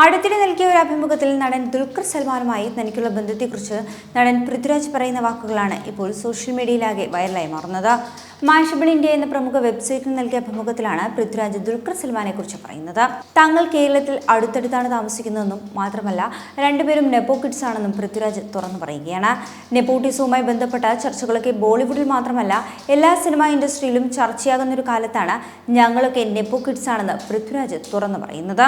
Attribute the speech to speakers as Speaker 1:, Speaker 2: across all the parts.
Speaker 1: അടുത്തിടെ നൽകിയ ഒരു അഭിമുഖത്തിൽ നടൻ ദുൽഖർ സൽമാനുമായി തനിക്കുള്ള ബന്ധത്തെക്കുറിച്ച് നടൻ പൃഥ്വിരാജ് പറയുന്ന വാക്കുകളാണ് ഇപ്പോൾ സോഷ്യൽ മീഡിയയിലാകെ വൈറലായി മാറുന്നത്. മാഷബിൾ ഇന്ത്യ എന്ന പ്രമുഖ വെബ്സൈറ്റിന് നൽകിയ അഭിമുഖത്തിലാണ് പൃഥ്വിരാജ് ദുൽഖർ സൽമാനെ കുറിച്ച് പറയുന്നത്. തങ്ങൾ കേരളത്തിൽ അടുത്തടുത്താണ് താമസിക്കുന്നതെന്നും മാത്രമല്ല രണ്ടുപേരും നെപ്പോ കിഡ്സ് ആണെന്നും പൃഥ്വിരാജ് തുറന്നു പറയുകയാണ്. നെപ്പോട്ടിസവുമായി ബന്ധപ്പെട്ട ചർച്ചകളൊക്കെ ബോളിവുഡിൽ മാത്രമല്ല എല്ലാ സിനിമാ ഇൻഡസ്ട്രിയിലും ചർച്ചയാകുന്ന ഒരു കാലത്താണ് ഞങ്ങളൊക്കെ നെപ്പോ കിഡ്സ് ആണെന്ന് പൃഥ്വിരാജ് തുറന്നു പറയുന്നത്.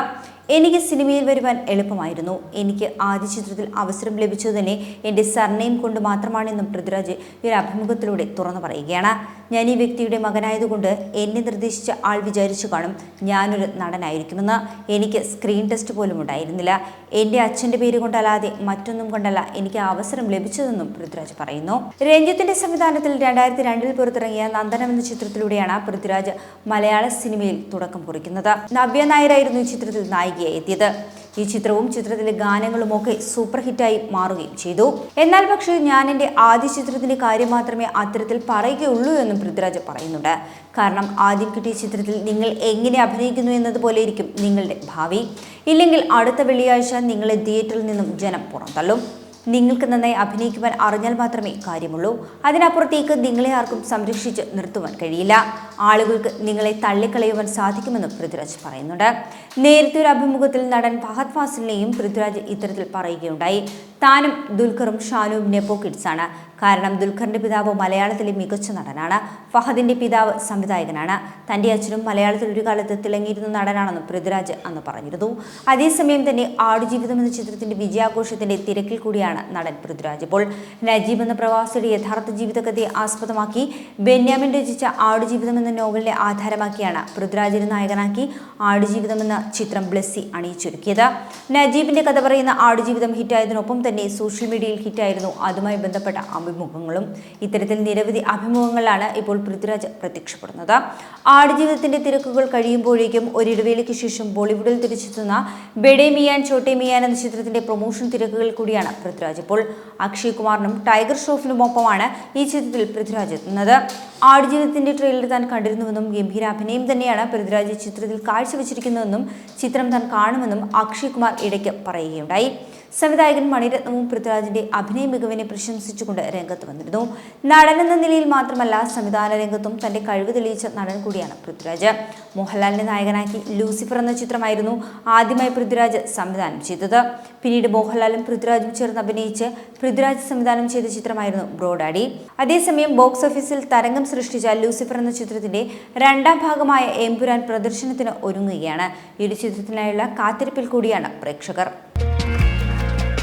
Speaker 1: എനിക്ക് സിനിമയിൽ വരുവാൻ എളുപ്പമായിരുന്നു. എനിക്ക് ആദ്യ ചിത്രത്തിൽ അവസരം ലഭിച്ചത് തന്നെ എന്റെ സർനെയിം കൊണ്ട് മാത്രമാണെന്നും പൃഥ്വിരാജ് ഒരു അഭിമുഖത്തിലൂടെ തുറന്നു പറയുകയാണ്. ഞാൻ ഈ വ്യക്തിയുടെ മകനായതുകൊണ്ട് എന്നെ നിർദ്ദേശിച്ച ആൾ വിചാരിച്ചു കാണും. ഞാനൊരു നടനായിരിക്കുമെന്ന്. എനിക്ക് സ്ക്രീൻ ടെസ്റ്റ് പോലും ഉണ്ടായിരുന്നില്ല. എന്റെ അച്ഛന്റെ പേര് കൊണ്ടല്ലാതെ മറ്റൊന്നും കൊണ്ടല്ല എനിക്ക് അവസരം ലഭിച്ചതെന്നും പൃഥ്വിരാജ് പറയുന്നു. രഞ്ജിത്തിന്റെ സംവിധാനത്തിൽ രണ്ടായിരത്തി രണ്ടിൽ പുറത്തിറങ്ങിയ നന്ദനം എന്ന ചിത്രത്തിലൂടെയാണ് പൃഥ്വിരാജ് മലയാള സിനിമയിൽ തുടക്കം കുറിക്കുന്നത്. നവ്യ നായരായിരുന്നു ചിത്രത്തിൽ നായികയായി എത്തിയത്. ഈ ചിത്രവും ചിത്രത്തിലെ ഗാനങ്ങളും ഒക്കെ സൂപ്പർ ഹിറ്റായി മാറുകയും ചെയ്തു. എന്നാൽ പക്ഷേ ഞാൻ എന്റെ ആദ്യ ചിത്രത്തിന്റെ കാര്യം മാത്രമേ അത്തരത്തിൽ പറയുകയുള്ളൂ എന്നും പൃഥ്വിരാജ് പറയുന്നുണ്ട്. കാരണം ആദ്യം കിട്ടിയ ചിത്രത്തിൽ നിങ്ങൾ എങ്ങനെ അഭിനയിക്കുന്നു എന്നതുപോലെ ഇരിക്കും നിങ്ങളുടെ ഭാവി. ഇല്ലെങ്കിൽ അടുത്ത വെള്ളിയാഴ്ച നിങ്ങളെ തിയേറ്ററിൽ നിന്നും ജനം പുറന്തള്ളും. നിങ്ങൾക്ക് നന്നായി അഭിനയിക്കുവാൻ അറിഞ്ഞാൽ മാത്രമേ കാര്യമുള്ളൂ. അതിനപ്പുറത്തേക്ക് നിങ്ങളെ ആർക്കും സംരക്ഷിച്ച് നിർത്തുവാൻ കഴിയില്ല. ആളുകൾക്ക് നിങ്ങളെ തള്ളിക്കളയുവാൻ സാധിക്കുമെന്നും പൃഥ്വിരാജ് പറയുന്നുണ്ട്. നേരത്തെ ഒരു അഭിമുഖത്തിൽ നടൻ ഫഹദ് ഫാസിലിനെയും പൃഥ്വിരാജ് ഇത്തരത്തിൽ പറയുകയുണ്ടായി. താനും ദുൽഖറും ഷാനുവും നെപ്പോ കിഡ്സാണ് കാരണം ദുൽഖറിന്റെ പിതാവ് മലയാളത്തിലെ മികച്ച നടനാണ്. ഫഹദിന്റെ പിതാവ് സംവിധായകനാണ്. തന്റെ അച്ഛനും മലയാളത്തിൽ ഒരു കാലത്ത് തിളങ്ങിയിരുന്ന നടനാണെന്നും പൃഥ്വിരാജ് അന്ന് പറഞ്ഞിരുന്നു. അതേസമയം തന്നെ ആടുജീവിതം എന്ന ചിത്രത്തിന്റെ വിജയാഘോഷത്തിന്റെ തിരക്കിൽ കൂടിയാണ് നടൻ പൃഥ്വിരാജ്. ഇപ്പോൾ നജീബ് എന്ന പ്രവാസിയുടെ യഥാർത്ഥ ജീവിതകഥയെ ആസ്പദമാക്കി ബെന്യാമിൻ രചിച്ച ആടുജീവിതം എന്ന നോവലിനെ ആധാരമാക്കിയാണ് പൃഥ്വിരാജിനെ നായകനാക്കി ആടുജീവിതം എന്ന ചിത്രം ബ്ലെസ്സി അണിയിച്ചൊരുക്കിയത്. നജീബിന്റെ കഥ പറയുന്ന ആടുജീവിതം ഹിറ്റായതിനൊപ്പം തന്നെ സോഷ്യൽ മീഡിയയിൽ ഹിറ്റായിരുന്നു അതുമായി ബന്ധപ്പെട്ട അഭിമുഖങ്ങളും ഇത്തരത്തിൽ നിരവധി അഭിമുഖങ്ങളാണ് ഇപ്പോൾ പൃഥ്വിരാജ് പ്രത്യക്ഷപ്പെടുന്നത്. ആടുജീവിതത്തിന്റെ തിരക്കുകൾ കഴിയുമ്പോഴേക്കും ഒരിടവേളയ്ക്ക് ശേഷം ബോളിവുഡിൽ തിരിച്ചെത്തുന്ന ബെഡേ മിയാൻ ചോട്ടെ മിയാൻ എന്ന ചിത്രത്തിന്റെ പ്രൊമോഷൻ തിരക്കുകൾ കൂടിയാണ് പൃഥ്വിരാജ്. ഇപ്പോൾ അക്ഷയ് കുമാറിനും ടൈഗർ ഷ്രോഫിനുമൊപ്പമാണ് ഈ ചിത്രത്തിൽ പൃഥ്വിരാജ് എത്തുന്നത്. ആടുജീവിതത്തിന്റെ ട്രെയിലർ താൻ കണ്ടിരുന്നുവെന്നും ഗംഭീര അഭിനയം തന്നെയാണ് പൃഥ്വിരാജ് ചിത്രത്തിൽ കാഴ്ചവെച്ചിരിക്കുന്നതെന്നും ചിത്രം താൻ കാണുമെന്നും അക്ഷയ് കുമാർ ഇടയ്ക്ക് പറയുകയുണ്ടായി. സംവിധായകൻ മണിരത്നവും പൃഥ്വിരാജിന്റെ അഭിനയ മികവിനെ പ്രശംസിച്ചുകൊണ്ട് രംഗത്ത് വന്നിരുന്നു. നടൻ എന്ന നിലയിൽ മാത്രമല്ല സംവിധാന രംഗത്തും തന്റെ കഴിവ് തെളിയിച്ച നടൻ കൂടിയാണ് പൃഥ്വിരാജ്. മോഹൻലാലിനെ നായകനാക്കി ലൂസിഫർ എന്ന ചിത്രമായിരുന്നു ആദ്യമായി പൃഥ്വിരാജ് സംവിധാനം ചെയ്തത്. പിന്നീട് മോഹൻലാലും പൃഥ്വിരാജും ചേർന്ന് അഭിനയിച്ച് പൃഥ്വിരാജ് സംവിധാനം ചെയ്ത ചിത്രമായിരുന്നു ബ്രോഡാഡി. അതേസമയം ബോക്സ് ഓഫീസിൽ തരംഗം സൃഷ്ടിച്ച ലൂസിഫർ എന്ന ചിത്രത്തിന്റെ രണ്ടാം ഭാഗമായ എംപുരാൻ പ്രദർശനത്തിന് ഒരുങ്ങുകയാണ്. ഈ ചിത്രത്തിനായുള്ള കാത്തിരിപ്പിൽ കൂടിയാണ് പ്രേക്ഷകർ.